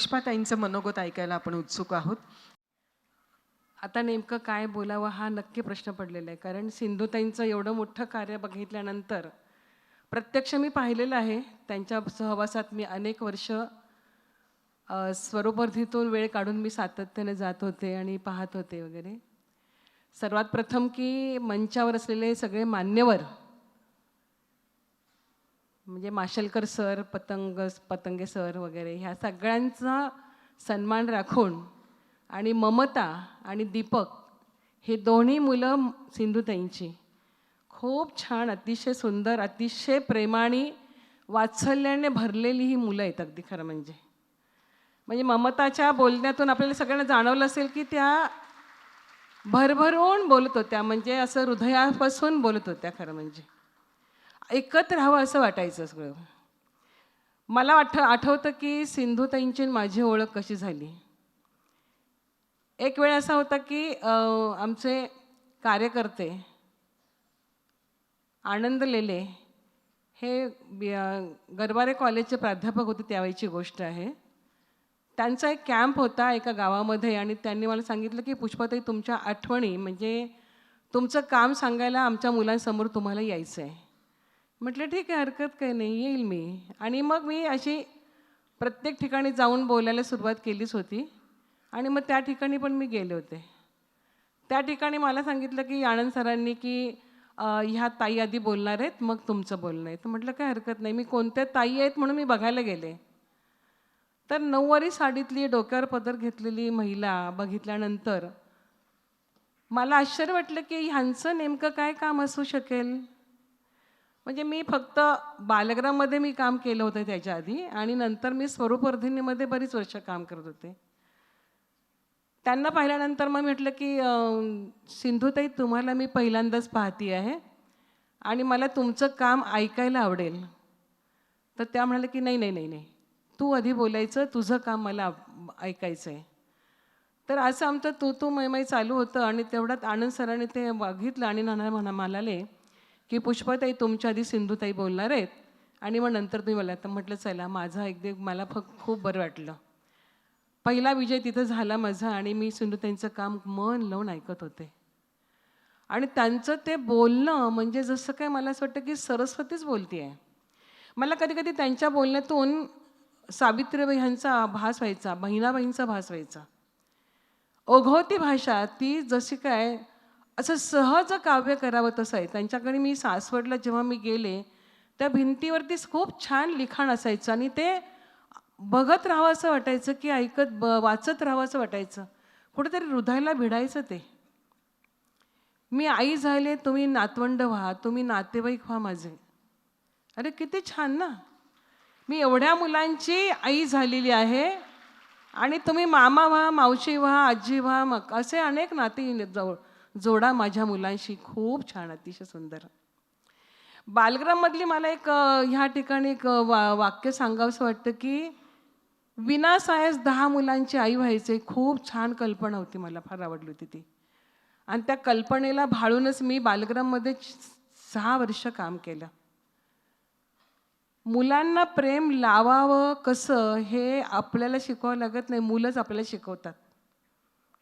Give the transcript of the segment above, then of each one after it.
पुष्पाताईंचं मनोगत ऐकायला आपण उत्सुक आहोत. आता नेमकं काय बोलावं हा नक्की प्रश्न पडलेला आहे. कारण सिंधुताईंचं एवढं मोठं कार्य बघितल्यानंतर प्रत्यक्ष मी पाहिलेलं आहे. त्यांच्या सहवासात मी अनेक वर्ष अ, वेळ काढून मी सातत्याने जात होते आणि पाहत होते वगैरे. सर्वात प्रथम की मंचावर असलेले सगळे मान्यवर म्हणजे माशेलकर सर पतंग पतंगे सर वगैरे ह्या सगळ्यांचा सन्मान राखून आणि ममता आणि दीपक हे दोन्ही मुलं सिंधुताईंची. खूप छान अतिशय सुंदर अतिशय प्रेमाने वात्सल्याने भरलेली ही मुलं आहेत अगदी खरं म्हणजे. म्हणजे ममताच्या बोलण्यातून आपल्याला सगळ्यांना जाणवलं असेल की त्या भरभरून बोलत होत्या म्हणजे असं हृदयापासून बोलत होत्या खरं म्हणजे. ऐकत राहावं असं वाटायचं सगळं. मला आठ आठवतं की सिंधुताईंची माझी ओळख कशी झाली. एक वेळ असा होता की आमचे कार्यकर्ते आनंद लेले हे गरबारे गरवारे कॉलेजचे प्राध्यापक होते त्यावेळीची गोष्ट आहे. त्यांचा एक कॅम्प होता एका गावामध्ये आणि त्यांनी मला सांगितलं की पुष्पाताई तुमच्या आठवणी म्हणजे तुमचं काम सांगायला आमच्या मुलांसमोर तुम्हाला यायचं आहे म्हटलं ठीक आहे हरकत काही नाही येईल मी. आणि मग मी अशी प्रत्येक ठिकाणी जाऊन बोलायला सुरुवात केलीच होती. आणि मग त्या ठिकाणी पण मी गेले होते. त्या ठिकाणी मला सांगितलं की आनंद सरांनी की ह्या ताई आधी बोलणार आहेत मग तुमचं बोलणं आहे. तर म्हटलं काय हरकत नाही मी कोणत्या ताई आहेत म्हणून मी बघायला गेले. तर नऊवारी साडीतली डोक्यावर पदर घेतलेली महिला बघितल्यानंतर मला आश्चर्य वाटलं की ह्यांचं नेमकं काय काम असू शकेल? म्हणजे मी फक्त बालग्राममध्ये मी काम केलं होतं त्याच्या आधी आणि नंतर मी स्वरूपवर्धिनीमध्ये बरीच वर्ष काम करत होते. त्यांना पाहिल्यानंतर मग म्हटलं की सिंधुताई तुम्हाला मी पहिल्यांदाच पाहती आहे आणि मला तुमचं काम ऐकायला आवडेल. तर त्या म्हणाल्या की नाही नाही नाही नाही. तू आधी बोलायचं तुझं काम मला ऐकायचं आहे तर असं आमचं तू तू मैमाई चालू होतं आणि तेवढ्यात आनंद सरांनी ते बघितलं आणि नाना म्हणा म्हणाले की पुष्पाताई तुमच्या आधी सिंधुताई बोलणार आहेत? आणि मग नंतर तुम्ही बोला तर म्हटलं चला माझा एकदा मला फक्त खूप बरं वाटलं. पहिला विजय तिथं झाला माझा आणि मी सिंधुताईंचं काम मन लावून ऐकत होते. आणि त्यांचं ते बोलणं म्हणजे जसं काय मला असं वाटतं की सरस्वतीच बोलती आहे मला कधी कधी त्यांच्या बोलण्यातून सावित्रीबाई ह्यांचा भास व्हायचा बहिणाबाईंचा भास व्हायचा. ओघवती भाषा ती जशी काय असं सहज काव्य करावं तसं आहे. त्यांच्याकडे मी सासवडला जेव्हा मी गेले त्या भिंतीवरती खूप छान लिखाण असायचं आणि ते बघत राहावं असं वाटायचं की ऐकत ब वाचत राहावं असं वाटायचं. कुठेतरी हृदयाला भिडायचं ते. मी आई झाले तुम्ही नातवंड व्हा तुम्ही नातेवाईक व्हा माझे. अरे किती छान ना. मी एवढ्या मुलांची आई झालेली आहे आणि तुम्ही मामा व्हा मावशी व्हा आजी व्हा मग असे अनेक नाते जवळ जोडा माझ्या मुलांशी खूप छान अतिशय सुंदर. बालग्राममधली मला एक ह्या ठिकाणी एक वा वाक्य सांगावंसं वाटतं की विना सायस दहा मुलांची आई व्हायचे खूप छान कल्पना होती मला फार आवडली होती ती. आणि त्या कल्पनेला भाळूनच मी बालग्राममध्ये सहा वर्ष काम केलं. मुलांना प्रेम लावावं कसं हे आपल्याला शिकवावं लागत नाही मुलंच आपल्याला शिकवतात.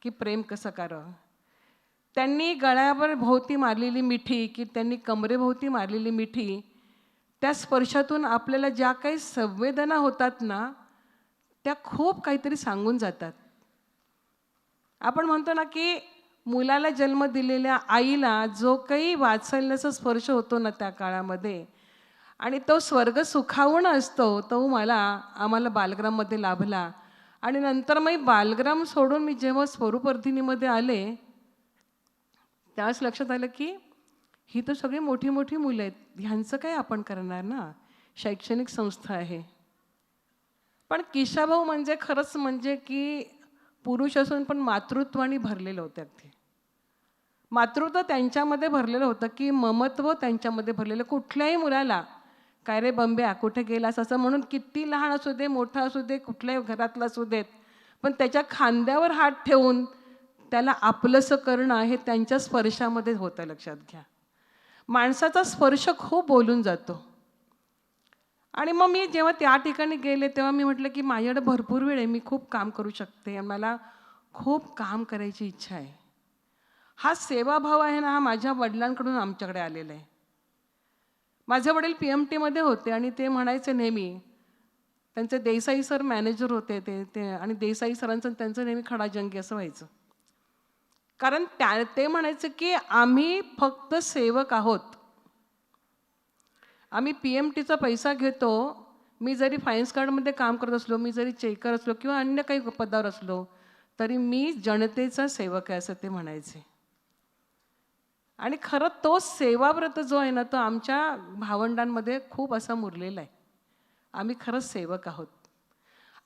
की प्रेम कसं करावं? त्यांनी गळ्यावर भोवती मारलेली मिठी की त्यांनी कमरेभोवती मारलेली मिठी त्या स्पर्शातून आपल्याला ज्या काही संवेदना होतात ना त्या खूप काहीतरी सांगून जातात. आपण म्हणतो ना की मुलाला जन्म दिलेल्या आईला जो काही वाचलण्याचा स्पर्श होतो ना त्या काळामध्ये आणि तो स्वर्ग सुखावून असतो तो मला आम्हाला बालग्राममध्ये लाभला. आणि नंतर मग बालग्राम सोडून मी जेव्हा स्वरूपवर्धिनीमध्ये आले त्यावेळेस लक्षात आलं की ही तर सगळी मोठी मोठी मुलं आहेत. ह्यांचं काय आपण करणार ना? शैक्षणिक संस्था आहे. पण किशाभाऊ म्हणजे खरंच म्हणजे की पुरुष असून पण मातृत्वाने भरलेलं होतं अगदी. मातृत्व त्यांच्यामध्ये भरलेलं होतं की ममत्व त्यांच्यामध्ये भरलेलं. कुठल्याही मुलाला काय रे बंब्या कुठे गेलास? असं म्हणून किती लहान असू दे मोठा असू दे कुठल्याही घरातला असू देत पण त्याच्या खांद्यावर हात ठेवून त्याला आपलंसं करणं हे त्यांच्या स्पर्शामध्ये होतं लक्षात घ्या. माणसाचा स्पर्श खूप बोलून जातो. आणि मग मी जेव्हा त्या ठिकाणी गेले तेव्हा मी म्हटलं की माझ्याकडे भरपूर वेळ आहे मी खूप काम करू शकते आणि मला खूप काम करायची इच्छा आहे. हा सेवाभाव आहे ना हा माझ्या वडिलांकडून आमच्याकडे आलेला आहे. माझे वडील पी एम टीमध्ये होते आणि ते म्हणायचे नेहमी त्यांचे देसाई सर मॅनेजर होते ते ते आणि देसाई सरांचं त्यांचं नेहमी खडाजंगी असं व्हायचं. कारण त्या ते म्हणायचं की आम्ही फक्त सेवक आहोत. आम्ही पी एम टीचा पैसा घेतो मी जरी फायन्स कार्डमध्ये काम करत असलो मी जरी चेकर असलो किंवा अन्य काही पदावर असलो तरी मी जनतेचा सेवक आहे असं ते म्हणायचे. आणि खरं तो सेवाव्रत जो आहे ना तो आमच्या भावंडांमध्ये खूप असा मुरलेला आहे. आम्ही खरंच सेवक आहोत.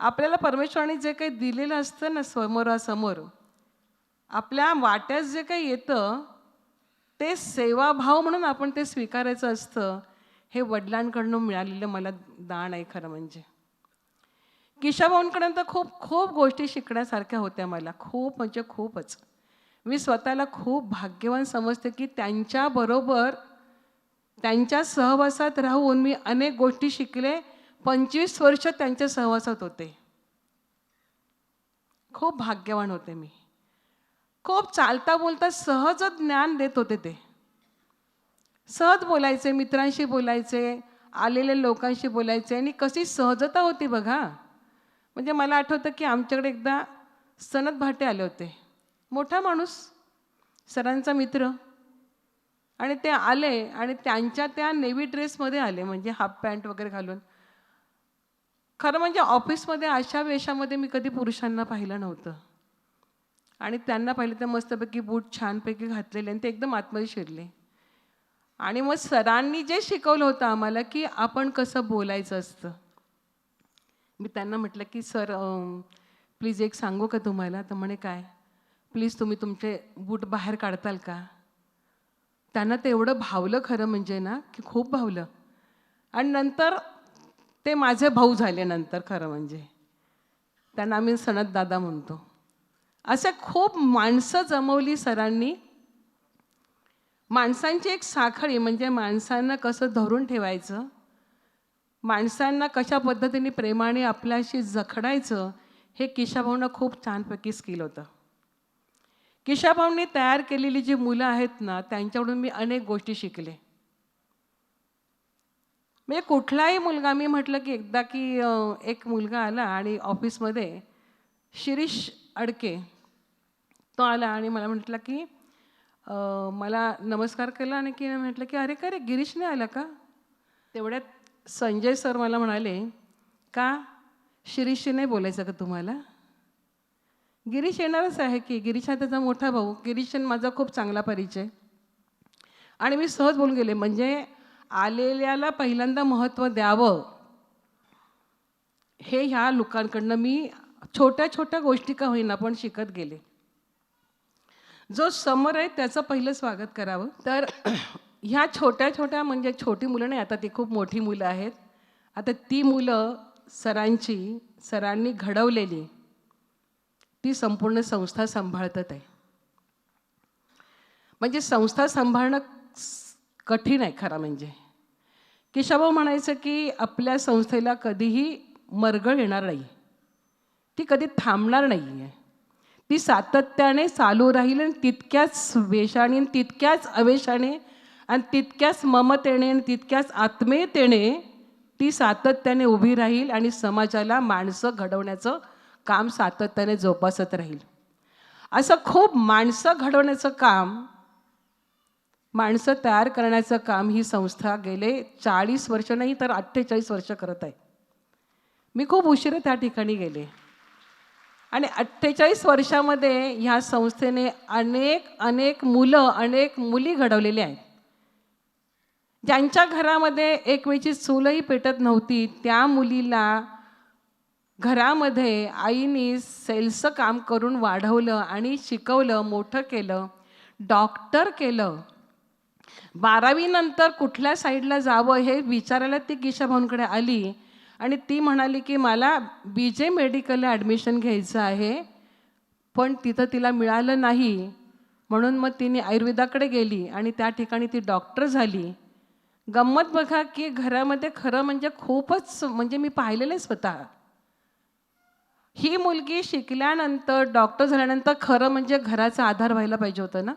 आपल्याला परमेश्वराने जे काही दिलेलं असतं ना समोरासमोर आपल्या वाट्यात जे काही येतं ते सेवाभाव म्हणून आपण ते स्वीकारायचं असतं हे वडिलांकडनं मिळालेलं मला दान आहे खरं म्हणजे. किशाभाऊंकडून तर खूप खूप गोष्टी शिकण्यासारख्या होत्या मला खूप म्हणजे खूपच. मी स्वतःला खूप भाग्यवान समजते की त्यांच्याबरोबर त्यांच्या सहवासात राहून मी अनेक गोष्टी शिकले पंचवीस वर्ष त्यांच्या सहवासात होते. खूप भाग्यवान होते मी. खूप चालता बोलता सहज ज्ञान देत होते ते. सहज बोलायचे मित्रांशी बोलायचे आलेल्या लोकांशी बोलायचे आणि कशी सहजता होती बघा. म्हणजे मला आठवतं की आमच्याकडे एकदा सनत भाटे आले होते. मोठा माणूस सरांचा मित्र. आणि ते आले आणि त्यांच्या त्या नेव्ही ड्रेसमध्ये आले म्हणजे हाफ पॅन्ट वगैरे घालून. खरं म्हणजे ऑफिसमध्ये अशा वेशामध्ये मी कधी पुरुषांना पाहिलं नव्हतं. आणि त्यांना पाहिलं तर मस्तपैकी बूट छानपैकी घातलेले आणि ते एकदम आतमध्ये शिरले. आणि मग सरांनी जे शिकवलं होतं आम्हाला की आपण कसं बोलायचं असतं. मी त्यांना म्हटलं की सर प्लीज एक सांगू का तुम्हाला? तर म्हणे काय? प्लीज तुम्ही तुमचे बूट बाहेर काढताल का? त्यांना ते एवढं भावलं खरं म्हणजे ना की खूप भावलं. आणि नंतर ते माझे भाऊ झाले नंतर खरं म्हणजे. त्यांना आम्ही सणत दादा म्हणतो. असं खूप माणसं जमवली सरांनी. माणसांची एक साखळी म्हणजे माणसांना कसं धरून ठेवायचं माणसांना कशा पद्धतीने प्रेमाने आपल्याशी जखडायचं हे किशाभाऊंना खूप छानपैकी स्किल होतं. किशाभाऊंनी तयार केलेली जी मुलं आहेत ना त्यांच्याकडून मी अनेक गोष्टी शिकले. म्हणजे कुठलाही मुलगा मी म्हटलं की एकदा की एक मुलगा आला आणि ऑफिसमध्ये शिरीष अडके तो आला आणि मला म्हटलं की मला नमस्कार केला आणि की म्हटलं की अरे का रे? गिरीशने आला का? तेवढ्यात संजय सर मला म्हणाले का? शिरीषशी नाही बोलायचं का तुम्हाला? गिरीश येणारच आहे की. गिरीश हा त्याचा मोठा भाऊ. गिरीश माझा खूप चांगला परिचय. आणि मी सहज बोलून गेले म्हणजे आलेल्याला पहिल्यांदा महत्त्व द्यावं. हे ह्या लोकांकडनं मी छोट्या छोट्या गोष्टी का होईना पण शिकत गेले. जो समोर आहे त्याचं पहिलं स्वागत करावं. तर ह्या छोट्या छोट्या म्हणजे छोटी मुलं नाही आता ती खूप मोठी मुलं आहेत. आता ती मुलं सरांची सरांनी घडवलेली ती संपूर्ण संस्था सांभाळतात आहे. म्हणजे संस्था सांभाळणं कठीण आहे खरं म्हणजे. केशवभाऊ म्हणायचं की आपल्या संस्थेला कधीही मरगळ येणार नाही. ती कधी थांबणार नाही आहे ती सातत्याने चालू राहील आणि तितक्याच वेशाने तितक्याच अवेशाने आणि तितक्याच ममतेने आणि तितक्याच आत्मीयतेने ती सातत्याने उभी राहील आणि समाजाला माणसं घडवण्याचं काम सातत्याने जोपासत राहील. असं खूप माणसं घडवण्याचं काम माणसं तयार करण्याचं काम ही संस्था गेले चाळीस वर्ष नाही तर अठ्ठेचाळीस वर्ष करत आहे. मी खूप उशिरा त्या ठिकाणी गेले. आणि अठ्ठेचाळीस वर्षामध्ये ह्या संस्थेने अनेक अनेक मुलं अनेक मुली घडवलेले आहेत. ज्यांच्या घरामध्ये एक वेळची चूलही पेटत नव्हती त्या मुलीला घरामध्ये आईने सेल्सचं काम करून वाढवलं आणि शिकवलं मोठं केलं डॉक्टर केलं. बारावीनंतर कुठल्या साईडला जावं हे विचारायला ती गिशाभाऊंकडे आली. आणि ती म्हणाली की मला बी जे मेडिकलला ॲडमिशन घ्यायचं आहे पण तिथं तिला मिळालं नाही. म्हणून मग तिने आयुर्वेदाकडे गेली आणि त्या ठिकाणी ती डॉक्टर झाली. गंमत बघा की घरामध्ये खरं म्हणजे खूपच म्हणजे मी पाहिलेलं आहे स्वतः. ही मुलगी शिकल्यानंतर डॉक्टर झाल्यानंतर खरं म्हणजे घराचा आधार व्हायला पाहिजे होतं ना?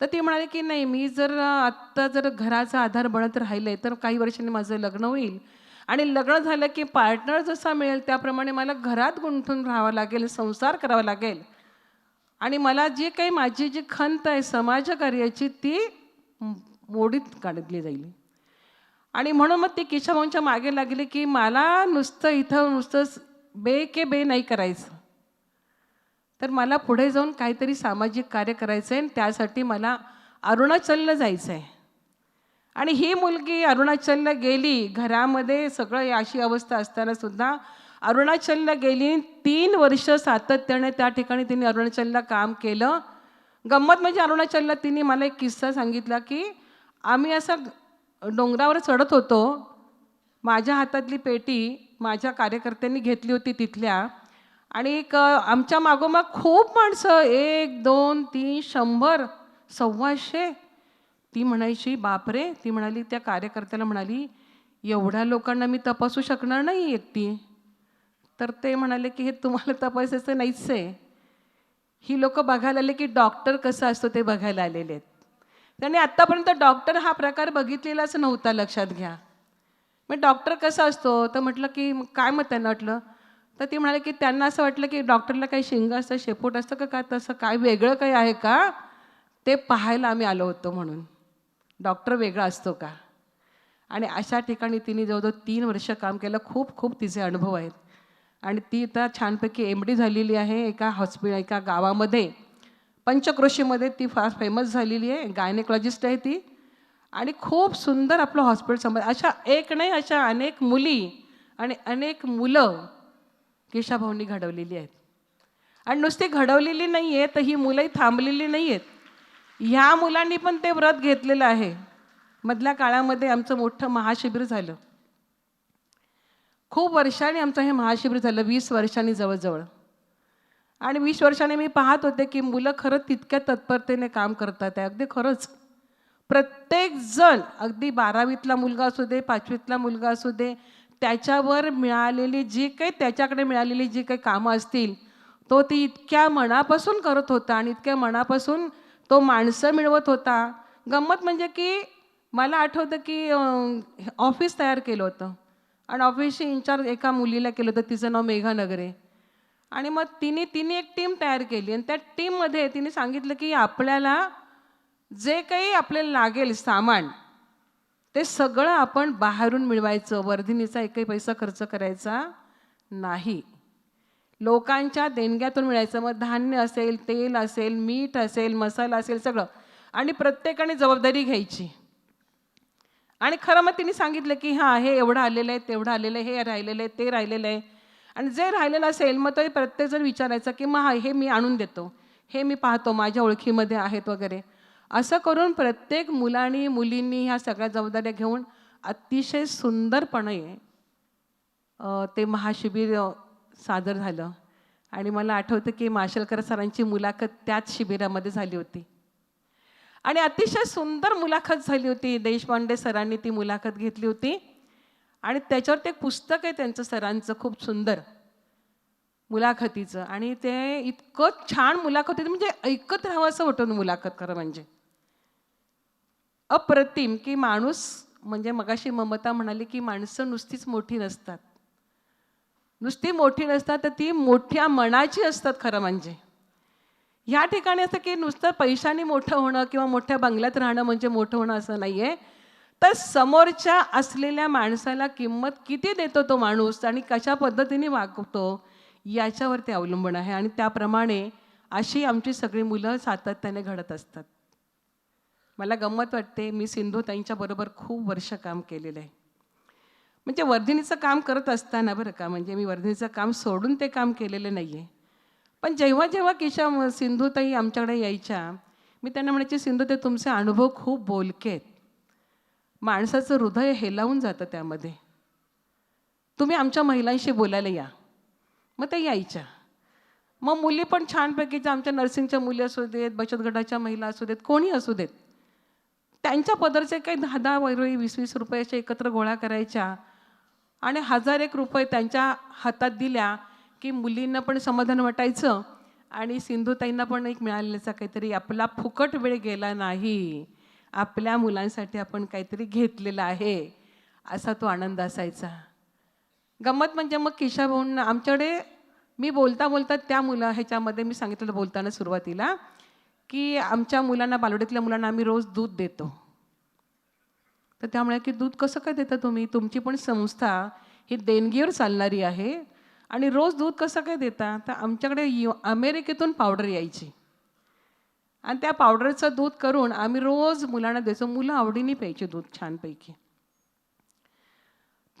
तर ती म्हणाली की नाही मी जर आत्ता जर घराचा आधार बनत राहिले तर काही वर्षांनी माझं लग्न होईल. आणि लग्न झालं की पार्टनर जसा मिळेल त्याप्रमाणे मला घरात गुंतून राहावं लागेल संसार करावा लागेल. आणि मला जी काही माझी जी खंत आहे समाजकार्याची ती मोडीत काढली जाईल. आणि म्हणून मग ती किशाभाऊंच्या मागे लागली की मला नुसतं इथं नुसतं बे के बे नाही करायचं. तर मला पुढे जाऊन काहीतरी सामाजिक कार्य करायचं आहे आणि त्यासाठी मला अरुणाचलला जायचं आहे आणि ही मुलगी अरुणाचलला गेली घरामध्ये सगळं अशी अवस्था असताना सुद्धा अरुणाचलला गेली. तीन वर्ष सातत्याने त्या ठिकाणी तिने अरुणाचलला काम केलं. गंमत म्हणजे अरुणाचलला तिने मला एक किस्सा सांगितला की आम्ही असं डोंगरावर चढत होतो. माझ्या हातातली पेटी माझ्या कार्यकर्त्यांनी घेतली होती तिथल्या. आणि एक आमच्या मागोमाग खूप माणसं एक दोन तीन शंभर सव्वाशे ती म्हणायची बापरे! ती म्हणाली त्या कार्यकर्त्याला म्हणाली एवढ्या लोकांना मी तपासू शकणार नाही एकटी. तर ते म्हणाले की हे तुम्हाला तपासायचं नाहीच आहे ही लोक बघायला आले की डॉक्टर कसं असतो ते बघायला आलेले आहेत. त्यांनी आत्तापर्यंत डॉक्टर हा प्रकार बघितलेलाच नव्हता लक्षात घ्या. मग डॉक्टर कसा असतो? तर म्हटलं की काय मग त्यांना वाटलं? तर ती म्हणाले की त्यांना असं वाटलं की डॉक्टरला काही शिंग असतं शेपूट असतं का? काय तसं काय वेगळं काही आहे का? ते पाहायला आम्ही आलो होतो म्हणून. डॉक्टर वेगळा असतो का? आणि अशा ठिकाणी तिने जवळजवळ तीन वर्ष काम केलं. खूप खूप तिचे अनुभव आहेत. आणि ती आता छानपैकी एम डी झालेली आहे एका हॉस्पिटल एका गावामध्ये. पंचक्रोशीमध्ये ती फार फेमस झालेली आहे. गायनेकॉलॉजिस्ट आहे ती. आणि खूप सुंदर आपलं हॉस्पिटल समज अशा एक नाही अशा अनेक मुली आणि अनेक मुलं केशाभाऊंनी घडवलेली आहेत. आणि नुसती घडवलेली नाही आहे तर ही मुलंही थांबलेली नाही आहेत ह्या मुलांनी पण ते व्रत घेतलेलं आहे. मधल्या काळामध्ये आमचं मोठं महाशिबिर झालं. खूप वर्षांनी आमचं हे महाशिबिर झालं वीस वर्षांनी जवळजवळ. आणि वीस वर्षांनी मी पाहत होते की मुलं खरं तितक्या तत्परतेने काम करतात आहे अगदी खरंच. प्रत्येक जण अगदी बारावीतला मुलगा असू दे पाचवीतला मुलगा असू दे त्याच्यावर मिळालेली जी काही त्याच्याकडे मिळालेली जी काही कामं असतील तो ती इतक्या मनापासून करत होता आणि इतक्या मनापासून तो माणसं मिळवत होता. गंमत म्हणजे की मला आठवतं की ऑफिस तयार केलं होतं. आणि ऑफिसची इन्चार्ज एका मुलीला केलं होतं. तिचं नाव मेघा नगरे. आणि मग तिने तिने एक टीम तयार केली. आणि त्या टीममध्ये तिने सांगितलं की आपल्याला जे काही आपल्याला लागेल सामान ते सगळं आपण बाहेरून मिळवायचं. वर्धिनीचा एकही पैसा खर्च करायचा नाही. लोकांच्या देणग्यातून मिळायचं. मग धान्य असेल तेल असेल मीठ असेल मसाला असेल सगळं. आणि प्रत्येकाने जबाबदारी घ्यायची. आणि खरं मग तिने सांगितलं की हां हे एवढं आलेलं आहे तेवढं आलेलं आहे हे राहिलेलं आहे ते राहिलेलं आहे. आणि जे राहिलेलं असेल मग तो प्रत्येकजण विचारायचा की मग हे मी आणून देतो. हे मी पाहतो माझ्या ओळखीमध्ये आहेत वगैरे. असं करून प्रत्येक मुलांनी मुलींनी ह्या सगळ्या जबाबदाऱ्या घेऊन अतिशय सुंदरपणे ते महाशिबिर सादर झालं. आणि मला आठवतं की माशेलकर सरांची मुलाखत त्याच शिबिरामध्ये झाली होती. आणि अतिशय सुंदर मुलाखत झाली होती. देशपांडे सरांनी ती मुलाखत घेतली होती. आणि त्याच्यावर ते एक पुस्तक आहे त्यांचं सरांचं खूप सुंदर. मुलाखतीचं. आणि ते इतकं छान मुलाखत होती. म्हणजे ऐकत राहावं असं होतं मुलाखत खरं म्हणजे. अप्रतिम की माणूस म्हणजे मगाशी ममता म्हणाली की माणसं नुसतीच मोठी नसतात. नुसती मोठी नसतात तर ती मोठ्या मनाची असतात खरं म्हणजे. ह्या ठिकाणी असं की नुसतं पैशाने मोठं होणं किंवा मोठ्या बंगल्यात राहणं म्हणजे मोठं होणं असं नाही आहे तर समोरच्या असलेल्या माणसाला किंमत किती देतो तो माणूस आणि कशा पद्धतीने वागतो याच्यावर ते अवलंबून आहे. आणि त्याप्रमाणे अशी आमची सगळी मुलं सातत्याने घडत असतात. मला गंमत वाटते मी सिंधू त्यांच्याबरोबर खूप वर्ष काम केलेलं आहे. म्हणजे वर्धिनीचं काम करत असताना बरं का म्हणजे मी वर्धिनीचं काम सोडून ते काम केलेलं नाही आहे पण जेव्हा जेव्हा किशा सिंधूताई आमच्याकडे यायच्या मी त्यांना म्हणायची सिंधू ते तुमचे अनुभव खूप बोलके आहेत माणसाचं हृदय हेलावून जातं त्यामध्ये. तुम्ही आमच्या महिलांशी बोलायला या. मग त्या यायच्या. मग मुली पण छानपैकीच्या आमच्या नर्सिंगच्या मुली असू देत बचत गटाच्या महिला असू देत कोणी असू देत त्यांच्या पदरचे काही दहा दहा वैरोळी वीस वीस रुपयाच्या एकत्र गोळा करायच्या आणि हजार एक रुपये त्यांच्या हातात दिल्या की मुलींना पण समाधान वाटायचं आणि सिंधुताईंना पण एक मिळालेल्याचा काहीतरी आपला फुकट वेळ गेला नाही. आपल्या मुलांसाठी आपण काहीतरी घेतलेलं आहे असा तो आनंद असायचा. गंमत म्हणजे मग किशाभाऊंना आमच्याकडे मी बोलता बोलता त्या मुलं ह्याच्यामध्ये मी सांगितलं बोलताना सुरुवातीला की आमच्या मुलांना बालवडीतल्या मुलांना आम्ही रोज दूध देतो. तर त्यामुळे की दूध कसं काय देता तुम्ही? तुमची पण संस्था ही देणगीवर चालणारी आहे आणि रोज दूध कसं काय देता? तर आमच्याकडे यु अमेरिकेतून पावडर यायची. आणि त्या पावडरचं दूध करून आम्ही रोज मुलांना द्यायचो मुलं आवडीने प्यायचे दूध छानपैकी.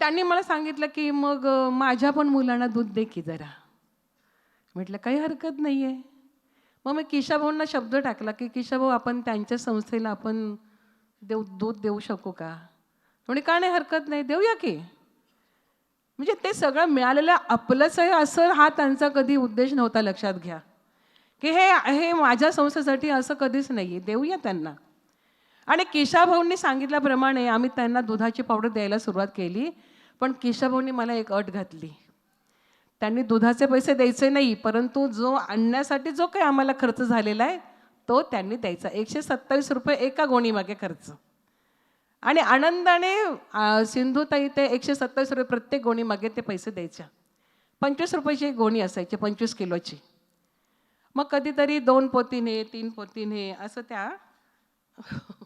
त्यांनी मला सांगितलं की मग माझ्या पण मुलांना दूध दे की जरा. म्हटलं काही हरकत नाही आहे मग मी किशाभाऊंना शब्द टाकला की किशाभाऊ आपण त्यांच्या संस्थेला आपण देऊ दूध देऊ शकू का? म्हणजे का नाही हरकत नाही देऊया की. म्हणजे ते सगळं मिळालेलं आपलंच आहे असं हा त्यांचा कधी उद्देश नव्हता लक्षात घ्या. की हे हे माझ्या संस्थेसाठी असं कधीच नाही आहे देऊया त्यांना. आणि केशाभाऊंनी सांगितल्याप्रमाणे आम्ही त्यांना दुधाची पावडर द्यायला सुरुवात केली पण केशाभाऊंनी मला एक अट घातली. त्यांनी दुधाचे पैसे द्यायचे नाही परंतु जो आणण्यासाठी जो काही आम्हाला खर्च झालेला आहे तो त्यांनी द्यायचा. एकशे सत्तावीस रुपये एका गोणीमागे खर्च. आणि आनंदाने सिंधुताई ते एकशे सत्तावीस रुपये प्रत्येक गोणीमागे ते पैसे द्यायच्या. पंचवीस रुपयाची एक गोणी असायची पंचवीस किलोची. मग कधीतरी दोन पोतीने तीन पोतीने असं त्या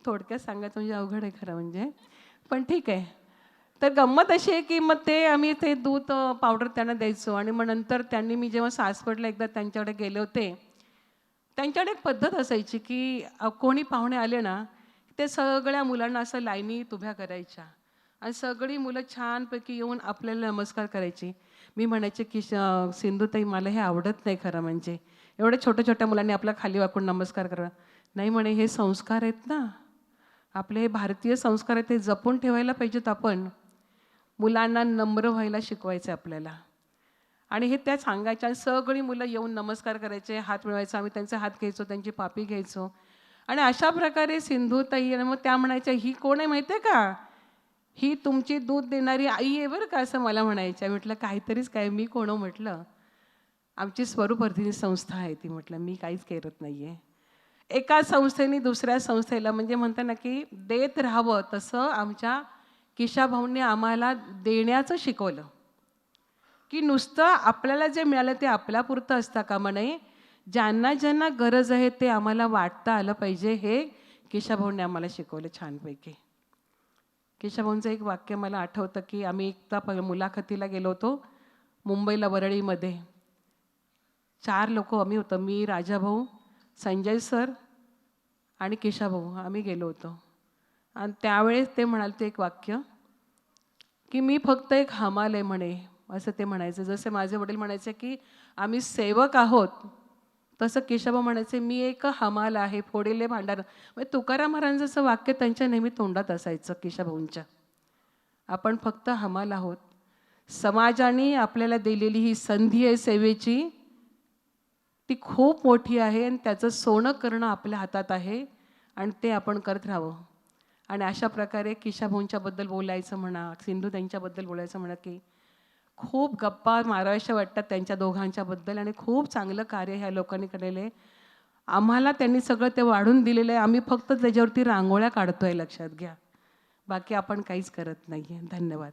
थोडक्यात सांगायचं म्हणजे अवघड आहे खरं म्हणजे. पण ठीक आहे. तर गंमत अशी आहे की मग ते आम्ही ते दूध पावडर त्यांना द्यायचो आणि मग नंतर त्यांनी मी जेव्हा सासवडला एकदा त्यांच्याकडे गेले होते त्यांच्याकडे एक पद्धत असायची की कोणी पाहुणे आले ना ते सगळ्या मुलांना असं लाईनीत उभ्या करायच्या आणि सगळी मुलं छानपैकी येऊन आपल्याला नमस्कार करायची. मी म्हणायचे की सिंधुताई मला हे आवडत नाही खरं म्हणजे. एवढ्या छोट्या छोट्या मुलांनी आपला खाली वाकून नमस्कार करा. नाही म्हणे हे संस्कार आहेत ना. आपले हे भारतीय संस्कार आहेत ते जपून ठेवायला पाहिजेत आपण. मुलांना नम्र व्हायला शिकवायचं आपल्याला. आणि हे त्या सांगायच्या आणि सगळी मुलं येऊन नमस्कार करायचे हात मिळवायचा आम्ही त्यांचे हात घ्यायचो त्यांची पापी घ्यायचो. आणि अशा प्रकारे सिंधुताई आणि मग त्या म्हणायच्या ही कोण आहे माहिती आहे का? ही तुमची दूध देणारी आई आहे बरं का? असं मला म्हणायच्या. म्हटलं काहीतरीच काय मी कोण हो? म्हटलं आमची स्वरूपवर्धिनी संस्था आहे. ती म्हटलं मी काहीच करत नाही आहे एका संस्थेने दुसऱ्या संस्थेला म्हणजे म्हणताना की देत राहावं तसं आमच्या किशाभाऊंनी आम्हाला देण्याचं शिकवलं. की नुसतं आपल्याला जे मिळालं ते आपल्यापुरतं असता कामा नये ज्यांना ज्यांना गरज आहे ते आम्हाला वाटता आलं पाहिजे हे केशाभाऊंनी आम्हाला शिकवलं छानपैकी. केशवभाऊंचं एक वाक्य मला आठवतं की आम्ही एकदा प मुलाखतीला गेलो होतो मुंबईला वरळीमध्ये. चार लोक आम्ही होतो मी राजाभाऊ संजय सर आणि केशाभाऊ आम्ही गेलो होतो. आणि त्यावेळेस ते म्हणाले ते एक वाक्य की मी फक्त एक हमाल आहे म्हणे असं ते म्हणायचं. जसे माझे वडील म्हणायचे की आम्ही सेवक आहोत तसं केशवभाऊ म्हणायचे मी एक हमाल आहे फोडिले भांडार. म्हणजे तुकाराम महाराजांचं वाक्य त्यांच्या नेहमी तोंडात असायचं केशवभाऊंच्या आपण फक्त हमाल आहोत. समाजाने आपल्याला दिलेली ही संधी आहे सेवेची. ती खूप मोठी आहे आणि त्याचं सोनं करणं आपल्या हातात आहे आणि ते आपण करत राहावं. आणि अशा प्रकारे किशाभाऊंच्याबद्दल बोलायचं म्हणा सिंधू त्यांच्याबद्दल बोलायचं म्हणा की खूप गप्पा माराव्याशा वाटतात त्यांच्या दोघांच्याबद्दल आणि खूप चांगलं कार्य ह्या लोकांनी केलेलं आहे. आम्हाला त्यांनी सगळं ते वाढून दिलेलं आहे. आम्ही फक्त त्याच्यावरती रांगोळ्या काढतो आहे लक्षात घ्या. बाकी आपण काहीच करत नाही आहे धन्यवाद.